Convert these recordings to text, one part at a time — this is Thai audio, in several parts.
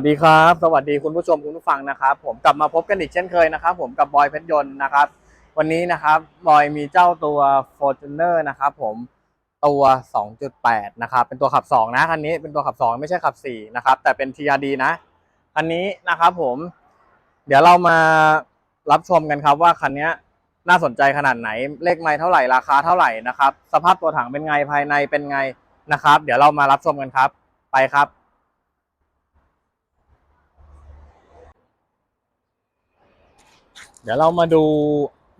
สวัสดีครับ สวัสดีคุณผู้ชมคุณผู้ฟังนะครับ ผมกลับมาพบกันอีกเช่นเคยนะครับ ผมกับบอยเพชรยนต์นะครับ วันนี้นะครับบอยมีเจ้าตัว Fortuner นะครับผมตัว 2.8 นะครับ เป็นตัวขับ 2 นะคันนี้เป็นตัวขับ 2 ไม่ใช่ขับ 4 นะครับ แต่เป็น TRD นะคันนี้นะครับผม เดี๋ยวเรามารับชมกันครับว่าคันนี้น่าสนใจขนาดไหนเลขไม้เท่าไหร่ราคาเท่าไหร่นะครับ สภาพตัวถังเป็นไงภายในเป็นไงนะครับ เดี๋ยวเรามารับชมกันครับ ไปครับ เดี๋ยวเรามาดู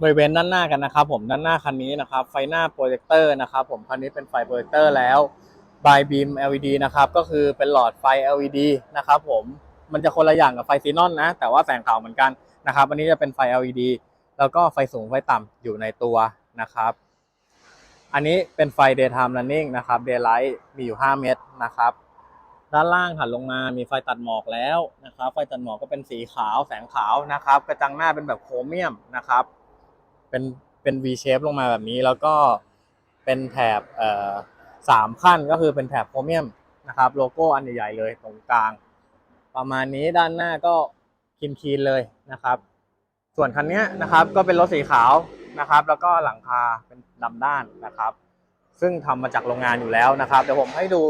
บริเวณด้านหน้ากันนะครับ ผมด้านหน้าคันนี้นะครับ ไฟหน้าโปรเจคเตอร์นะครับ ผมคันนี้เป็นไฟโปรเจคเตอร์แล้วบายบีม LED นะครับก็คือเป็นหลอดไฟ LED นะครับ ผมมันจะคนละอย่างกับไฟซีนอนนะ แต่ว่าแสงขาวเหมือนกันนะครับอันนี้จะเป็นไฟ LED แล้วก็ไฟสูงไฟต่ำอยู่ในตัวนะครับ อันนี้เป็นไฟ daytime running นะครับ daylight มีอยู่ 5 เมตรนะครับ ด้านล่างถัดลงมามีไฟตัดหมอกแล้วนะครับ ไฟตัดหมอกก็เป็นสีขาวแสงขาวนะครับ กระจังหน้าเป็นแบบโครเมียมนะครับ เป็นเป็น V shape ลงมาแบบนี้แล้วก็เป็นแถบเอ่อสามขั้นก็คือเป็นแถบโครเมียมนะครับ โลโก้อันใหญ่ๆเลยตรงกลาง ประมาณนี้ด้านหน้าก็คินคีนเลยนะครับ ส่วนคันนี้นะครับก็เป็นรถสีขาวนะครับ แล้วก็หลังคาเป็นดำด้านนะครับ ซึ่งทำมาจากโรงงานอยู่แล้วนะครับเดี๋ยวผมให้ดู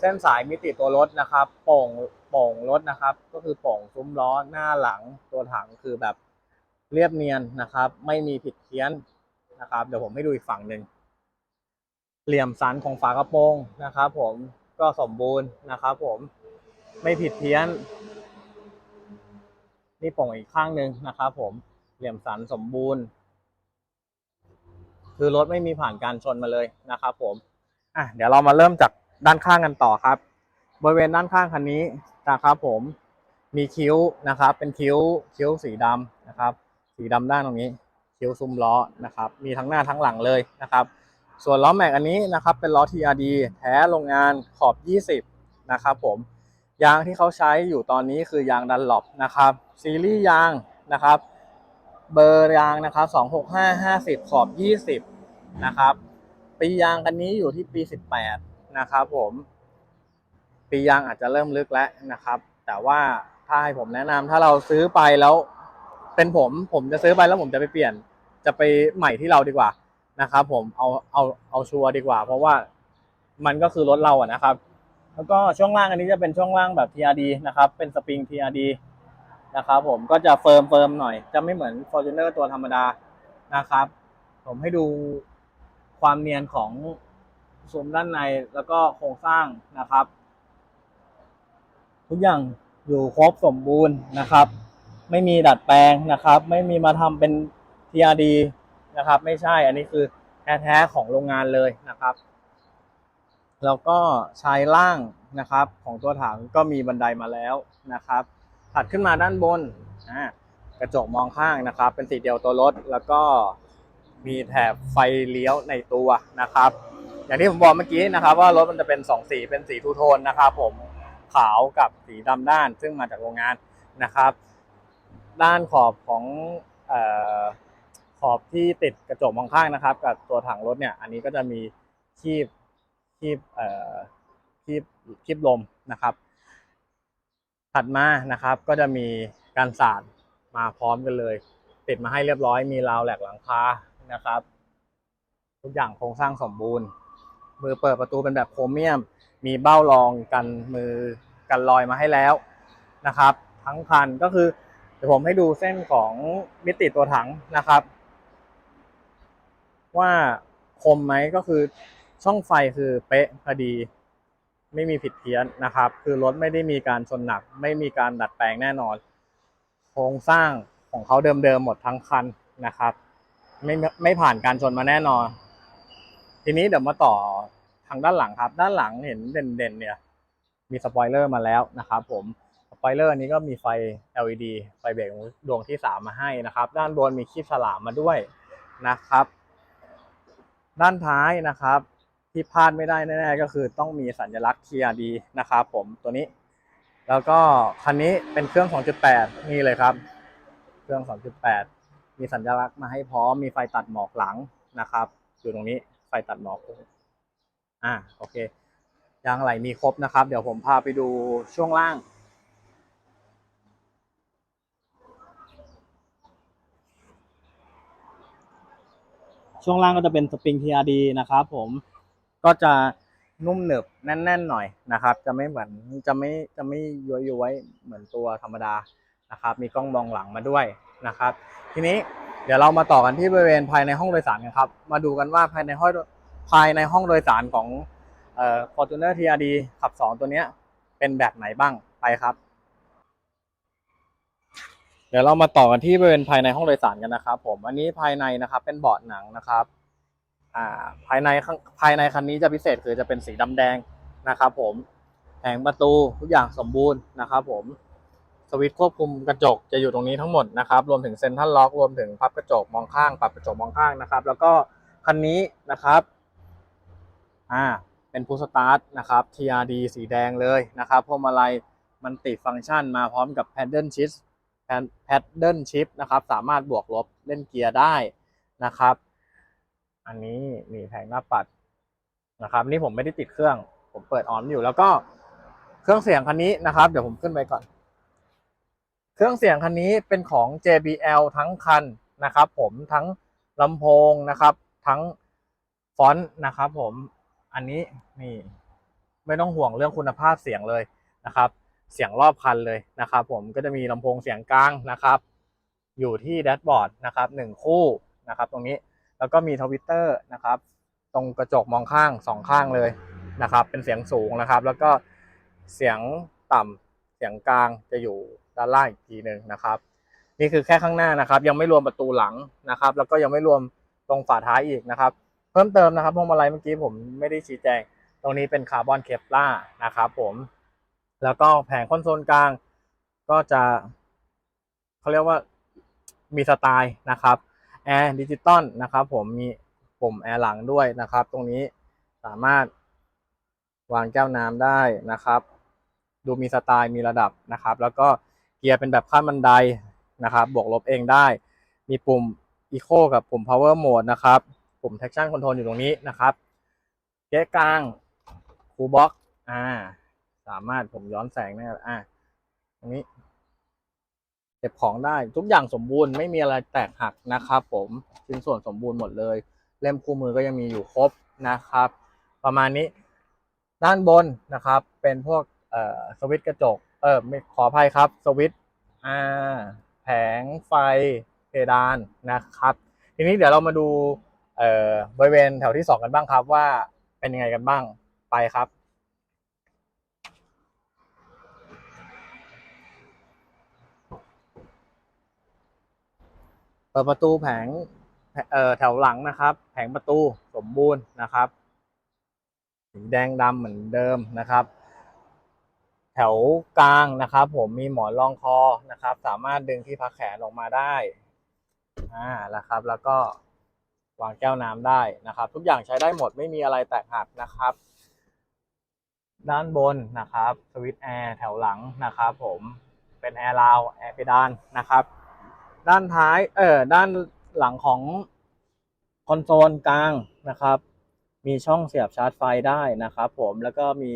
เส้นสายมิติตัวรถนะครับโป่งโป่งรถนะครับ ก็คือโป่งซุ้มล้อหน้าหลังตัวถังคือแบบเรียบเนียนนะครับ ไม่มีผิดเพี้ยนนะครับ เดี๋ยวผมให้ดูอีกฝั่งหนึ่งเหลี่ยมสันของฝากระโปรงนะครับ ผมก็สมบูรณ์นะครับ ผมไม่ผิดเพี้ยน นี่โป่งอีกข้างหนึ่งนะครับ ผมเหลี่ยมสันสมบูรณ์ คือรถไม่มีผ่านการชนมาเลยนะครับ ผมอะเดี๋ยวเรามาเริ่มจาก ด้านข้างกันต่อครับ บริเวณด้านข้างคันนี้นะครับผมมีคิ้วนะครับ เป็นคิ้วคิ้วสีดำนะครับ สีดำด้านตรงนี้ คิ้วซุ้มล้อนะครับ มีทั้งหน้าทั้งหลังเลยนะครับ ส่วนล้อแม็กอันนี้นะครับ เป็นล้อ TRD แท้โรงงานขอบ 20 นะครับผมยางที่เขาใช้อยู่ตอนนี้คือยางดันหลบนะครับ ซีรีส์ยางนะครับ เบอร์ยางนะครับ265 50 ขอบ 20 นะครับ ปียางคันนี้อยู่ที่ปี 18 นะครับผมปียางอาจจะเริ่มลึกแล้วนะครับ แต่ว่าถ้าให้ผมแนะนำถ้าเราซื้อไปแล้ว เป็นผมผมจะซื้อไปแล้วผมจะไปเปลี่ยน จะไปใหม่ที่เราดีกว่านะครับ ผมเอาเอาเอาชัวร์ดีกว่า เพราะว่ามันก็คือรถเราอะนะครับ แล้วก็ช่วงล่างอันนี้จะเป็นช่วงล่างแบบ TRD นะครับ เป็นสปริง TRD นะครับผมก็จะเฟิร์มเฟิร์มหน่อย จะไม่เหมือน Fortuner ตัวธรรมดานะครับ ผมให้ดูความเนียนของ ซุ้มด้านในแล้วก็โครงสร้างนะครับ ทุกอย่างอยู่ครบสมบูรณ์นะครับ ไม่มีดัดแปลงนะครับ ไม่มีมาทำเป็น TRD นะครับ ไม่ใช่อันนี้คือแท้ๆของโรงงานเลยนะครับ แล้วก็ชายล่างนะครับ ของตัวถังก็มีบันไดมาแล้วนะครับ ถัดขึ้นมาด้านบนอ่ากระจกมองข้างนะครับ เป็นสีเดียวตัวรถ แล้วก็มีแถบไฟเลี้ยวในตัวนะครับ อย่างที่ผมบอกเมื่อกี้นะครับ ว่ารถมันจะเป็นสองสีเป็นสีทูโทนนะครับผมขาวกับสีดำด้าน ซึ่งมาจากโรงงานนะครับ ด้านขอบของออขอบที่ติดกระจกมองข้างนะครับ กับตัวถังรถเนี่ย อันนี้ก็จะมีคีบคีบคีบคีบลมนะครับ ถัดมานะครับก็จะมีการสาดมาพร้อมกันเลย ติดมาให้เรียบร้อยมีราวแหลกหลังคานะครับ ทุกอย่างโครงสร้างสมบูรณ์ มือเปิดประตูเป็นแบบโครเมียม มีเบ้ารองกันมือกันรอยมาให้แล้วนะครับ ทั้งคันก็คือเดี๋ยวผมให้ดูเส้นของมิติตัวถังนะครับ ว่าคมไหมก็คือช่องไฟคือเป๊ะพอดี ไม่มีผิดเพี้ยนนะครับ คือรถไม่ได้มีการชนหนัก ไม่มีการดัดแปลงแน่นอน โครงสร้างของเขาเดิมๆหมดทั้งคันนะครับ ไม่ไม่ผ่านการชนมาแน่นอน ทีนี้เดี๋ยวมาต่อทางด้านหลังครับ ด้านหลังเห็นเด่นๆ เนี่ย มีสปอยเลอร์มาแล้วนะครับผมสปอยเลอร์นี้ก็มีไฟ LED ไฟเบรกดวงที่สามมาให้นะครับ ด้านบนมีคลิปฉลามมาด้วยนะครับ ด้านท้ายนะครับที่พลาดไม่ได้แน่ๆก็คือต้องมีสัญลักษณ์ TRD นะครับผมตัวนี้ แล้วก็คันนี้เป็นเครื่อง 2.8 นี่เลยครับ เครื่อง 2.8 มีสัญลักษณ์มาให้พร้อมมีไฟตัดหมอกหลังนะครับอยู่ตรงนี้ ไฟตัดหมอกอ่าโอเคยางไหลมีครบนะครับ เดี๋ยวผมพาไปดูช่วงล่าง ช่วงล่างก็จะเป็นสปริง TRD นะครับผมก็จะนุ่มหนึบแน่นๆหน่อยนะครับ จะไม่เหมือนจะไม่จะไม่ย้อยๆเหมือนตัวธรรมดานะครับ มีกล้องมองหลังมาด้วยนะครับ ทีนี้ เดี๋ยวเรามาต่อกันที่บริเวณภายในห้องโดยสารกันครับ มาดูกันว่าภายในห้องภายในห้องโดยสารของเอ่อ Fortuner TRD ขับ 2 ตัวเนี้ย เป็นแบบไหนบ้างไปครับ เดี๋ยวเรามาต่อกันที่บริเวณภายในห้องโดยสารกันนะครับผมอันนี้ภายในนะครับ เป็นเบาะหนังนะครับอ่าภายในข้างภายในคันนี้จะพิเศษคือจะเป็นสีดำแดงนะครับ ผมแผงประตูทุกอย่างสมบูรณ์นะครับ ผม สวิตช์ควบคุมกระจกจะอยู่ตรงนี้ทั้งหมดนะครับ รวมถึงเซ็นทรัลล็อกรวมถึงพับกระจกมองข้าง ปรับกระจกมองข้างนะครับ แล้วก็คันนี้นะครับ อ่า เป็นพุสตาร์ทนะครับ TRD สีแดงเลยนะครับ พวงมาลัยมันติดฟังก์ชันมาพร้อมกับ Paddle Shift Paddle Shift นะครับ สามารถบวกลบเล่นเกียร์ได้นะครับ อันนี้นี่แผงหน้าปัดนะครับ นี่ผมไม่ได้ติดเครื่อง ผมเปิดออนอยู่ แล้วก็เครื่องเสียงคันนี้นะครับ เดี๋ยวผมขึ้นไปก่อน เครื่องเสียงคันนี้เป็นของ JBL ทั้งคันนะครับผมทั้งลำโพงนะครับ ทั้งฟอนต์นะครับผมอันนี้นี่ไม่ต้องห่วงเรื่องคุณภาพเสียงเลยนะครับ เสียงรอบคันเลยนะครับ ผมก็จะมีลำโพงเสียงกลางนะครับ อยู่ที่แดชบอร์ดนะครับหนึ่งคู่นะครับ ตรงนี้แล้วก็มีทวิตเตอร์นะครับ ตรงกระจกมองข้างสองข้างเลยนะครับ เป็นเสียงสูงนะครับ แล้วก็เสียงต่ำเสียงกลางจะอยู่ ด้านล่างอีกทีหนึ่งนะครับ นี่คือแค่ข้างหน้านะครับ ยังไม่รวมประตูหลังนะครับ แล้วก็ยังไม่รวมตรงฝาท้ายอีกนะครับ เพิ่มเติมนะครับพวงมาลัยเมื่อกี้ผมไม่ได้ชี้แจง ตรงนี้เป็นคาร์บอนเคปล่านะครับผม แล้วก็แผงคอนโซลกลางก็จะเขาเรียกว่ามีสไตล์นะครับแอร์ดิจิตอลนะครับ ผมมีปุ่มแอร์หลังด้วยนะครับ ตรงนี้สามารถวางแก้วน้ำได้นะครับ ดูมีสไตล์มีระดับนะครับ แล้วก็ เกียร์เป็นแบบขั้นบันไดนะครับ บวกลบเองได้ มีปุ่ม Eco กับปุ่ม Power Mode นะครับ ปุ่ม Traction Control อยู่ตรงนี้นะครับ เกียร์กลางคูบ็อกอ่า สามารถผมย้อนแสงได้อ่าตรงนี้เก็บของได้ทุกอย่างสมบูรณ์ไม่มีอะไรแตกหักนะครับ ผมชิ้นส่วนสมบูรณ์หมดเลย เล่มคู่มือก็ยังมีอยู่ครบนะครับ ประมาณนี้ด้านบนนะครับ เป็นพวกสวิตช์กระจก ออไม่ขออภัยครับสวิตช์อ่าแผงไฟเพดานนะครับ ทีนี้เดี๋ยวเรามาดูเอ่อบริเวณแถวที่สองกันบ้างครับว่าเป็นยังไงกันบ้างไปครับ เปิดประตูแผงเอ่อแถวหลังนะครับ แผงประตูสมบูรณ์นะครับ สีแดงดำเหมือนเดิมนะครับ แถวกลางนะครับ ผมมีหมอนรองคอนะครับ สามารถดึงที่พักแขนออกมาได้อ่าแล้วครับ แล้วก็วางแก้วน้ำได้นะครับ ทุกอย่างใช้ได้หมดไม่มีอะไรแตกหักนะครับ ด้านบนนะครับสวิตช์แอร์แถวหลังนะครับ ผมเป็นแอร์ราวแอร์เพดานนะครับ ด้านท้ายเออด้านหลังของคอนโซลกลางนะครับ มีช่องเสียบชาร์จไฟได้นะครับ ผมแล้วก็มี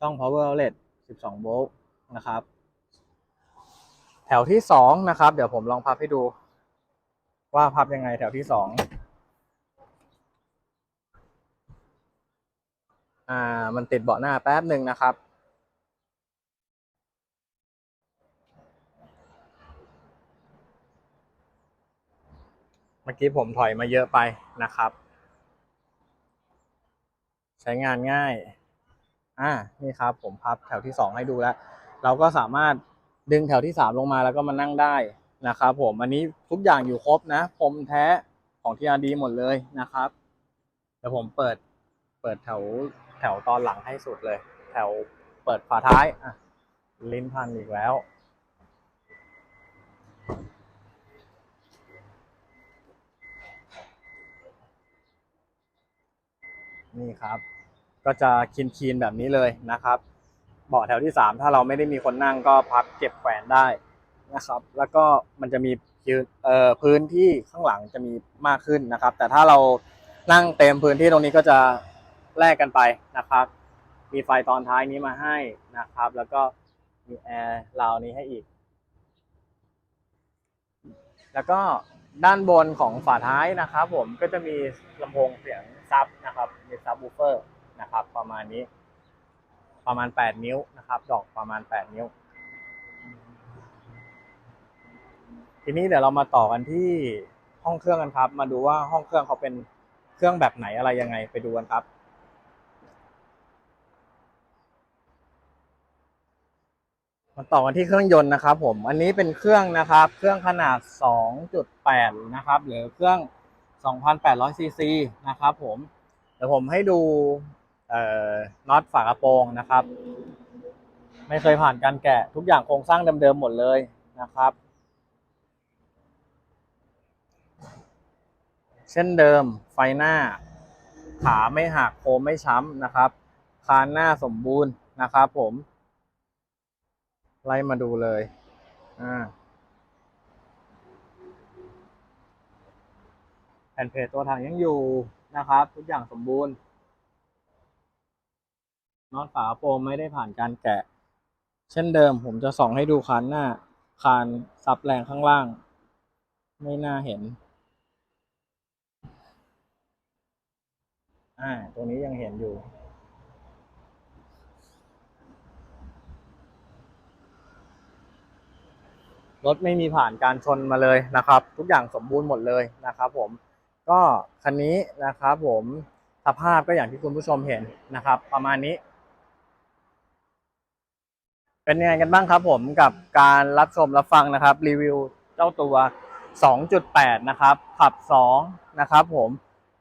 ช่อง power outlet 12 โวลต์นะครับ แถวที่สองนะครับ เดี๋ยวผมลองพับให้ดู ว่าพับยังไงแถวที่สองอ่า มันติดเบาะหน้าแป๊บหนึ่งนะครับเมื่อกี้ผมถอยมาเยอะไปนะครับ ใช้งานง่าย อ่านี่ครับผมพับแถวที่สองให้ดูแล้ว เราก็สามารถดึงแถวที่สามลงมาแล้วก็มานั่งได้นะครับผมอันนี้ทุกอย่างอยู่ครบนะพรมแท้ของทีอาดีหมดเลยนะครับเดี๋ยวผมเปิดเปิดแถวแถวตอนหลังให้สุดเลย แถวเปิดฝาท้ายอะลิ้นพันอีกแล้วนี่ครับ ก็จะคีนคีนๆแบบนี้เลยนะครับเบาะแถวที่สามถ้าเราไม่ได้มีคนนั่งก็พับเก็บแขวนได้นะครับ แล้วก็มันจะมีพื้นที่ข้างหลังจะมีมากขึ้นนะครับ แต่ถ้าเรานั่งเต็มพื้นที่ตรงนี้ก็จะแลกกันไปนะครับ มีไฟตอนท้ายนี้มาให้นะครับ แล้วก็มีแอร์ราวนี้ให้อีก แล้วก็ด้านบนของฝาท้ายนะครับ ผมก็จะมีลำโพงเสียงซับนะครับ มีซับวูเฟอร์ ประมาณนี้ ประมาณ8นิ้วนะครับ ดอกประมาณ8นิ้ว ทีนี้เดี๋ยวเรามาต่อกันที่ห้องเครื่องกันครับ มาดูว่าห้องเครื่องเขาเป็นเครื่องแบบไหนอะไรยังไงไปดูกันครับมาต่อกันที่เครื่องยนต์นะครับ ผม อันนี้เป็นเครื่องนะครับ เครื่องขนาด 2.8 นะครับ หรือเครื่อง 2,800ซีซีนะครับ ผม เดี๋ยวผมให้ดู น็อตฝากระโปรงนะครับ ไม่เคยผ่านการแกะทุกอย่างโครงสร้างเดิมๆหมดเลยนะครับ เช่นเดิมไฟหน้า ขาไม่หักโคมไม่ช้ำนะครับ คานหน้าสมบูรณ์นะครับผม ไล่มาดูเลยอ่าแผ่นเพจตัวถังยังอยู่นะครับ ทุกอย่างสมบูรณ์ น็อตฝาโปรไม่ได้ผ่านการแกะ เช่นเดิมผมจะส่องให้ดูคานหน้า คานซับแรงข้างล่าง ไม่น่าเห็น อ่า ตรงนี้ยังเห็นอยู่ รถไม่มีผ่านการชนมาเลยนะครับ ทุกอย่างสมบูรณ์หมดเลยนะครับผม ก็คันนี้นะครับผมสภาพก็อย่างที่คุณผู้ชมเห็นนะครับ ประมาณนี้ เป็นยังไงกันบ้างครับผมกับการรับชมรับฟังนะครับ รีวิวเจ้าตัว 2.8 นะครับขับ 2 นะครับผม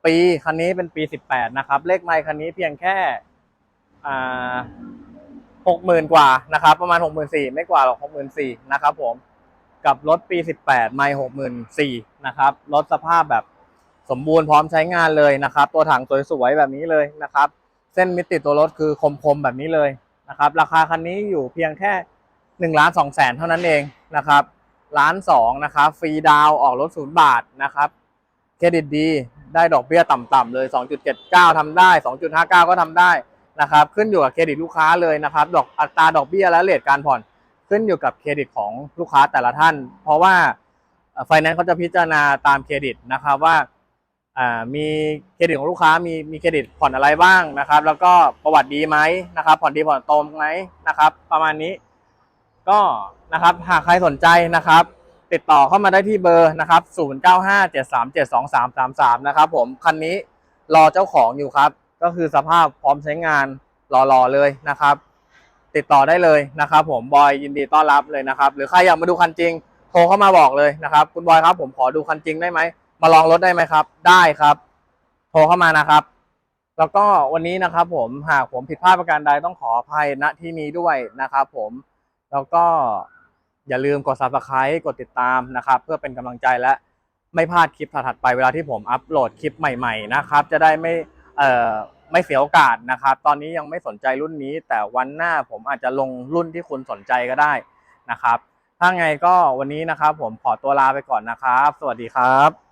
ปีคันนี้เป็นปี 18 นะครับ เลขไมค์คันนี้เพียงแค่อ่าหกหมื่นกว่านะครับ ประมาณหกหมื่นสี่ไม่กว่าหรอกหกหมื่นสี่นะครับผมกับรถปี 18 ไม่64,000นะครับรถสภาพแบบสมบูรณ์พร้อมใช้งานเลยนะครับ ตัวถังสวยๆแบบนี้เลยนะครับ เส้นมิติตัวรถคือคมๆแบบนี้เลย นะครับ ราคาคันนี้อยู่เพียงแค่1ล้าน2แสนเท่านั้นเองนะครับล้านสองนะครับฟรีดาวออกรถศูนย์บาทนะครับเครดิตดีได้ดอกเบี้ยต่ำๆเลย 2.79ทำได้ 2.59 ก็ทำได้นะครับ ขึ้นอยู่กับเครดิตลูกค้าเลยนะครับ ดอกอัตราดอกเบี้ยและเลทการผ่อน ขึ้นอยู่กับเครดิตของลูกค้าแต่ละท่าน เพราะว่าไฟแนนซ์เขาจะพิจารณาตามเครดิตนะครับว่า อ่ามีเครดิตของลูกค้ามีมีเครดิตผ่อนอะไรบ้างนะครับ แล้วก็ประวัติดีไหมนะครับ ผ่อนดีผ่อนตรงไหมนะครับ ประมาณนี้ ก็นะครับหากใครสนใจนะครับ ติดต่อเข้ามาได้ที่เบอร์นะครับ 0957372333 นะครับ ผมคันนี้รอเจ้าของอยู่ครับ ก็คือสภาพพร้อมใช้งานรอๆเลยนะครับ ติดต่อได้เลยนะครับ ผมบอยยินดีต้อนรับเลยนะครับ หรือใครอยากมาดูคันจริงโทรเข้ามาบอกเลยนะครับ คุณบอยครับ ผมขอดูคันจริงได้ไหม มาลองรถได้ไหมครับ ได้ครับ โทรเข้ามานะครับ แล้วก็วันนี้นะครับผมหากผมผิดพลาดประการใดต้องขออภัยณที่นี้ด้วยนะครับผมแล้วก็อย่าลืมกด subscribe กดติดตามนะครับ เพื่อเป็นกำลังใจและไม่พลาดคลิปถัดๆไปเวลาที่ผมอัปโหลดคลิปใหม่ ๆ นะครับ จะได้ไม่เอ่อไม่เสียโอกาสนะครับ ตอนนี้ยังไม่สนใจรุ่นนี้ แต่วันหน้าผมอาจจะลงรุ่นที่คุณสนใจก็ได้นะครับ ถ้าไงก็วันนี้นะครับ ผมขอตัวลาไปก่อนนะครับ สวัสดีครับ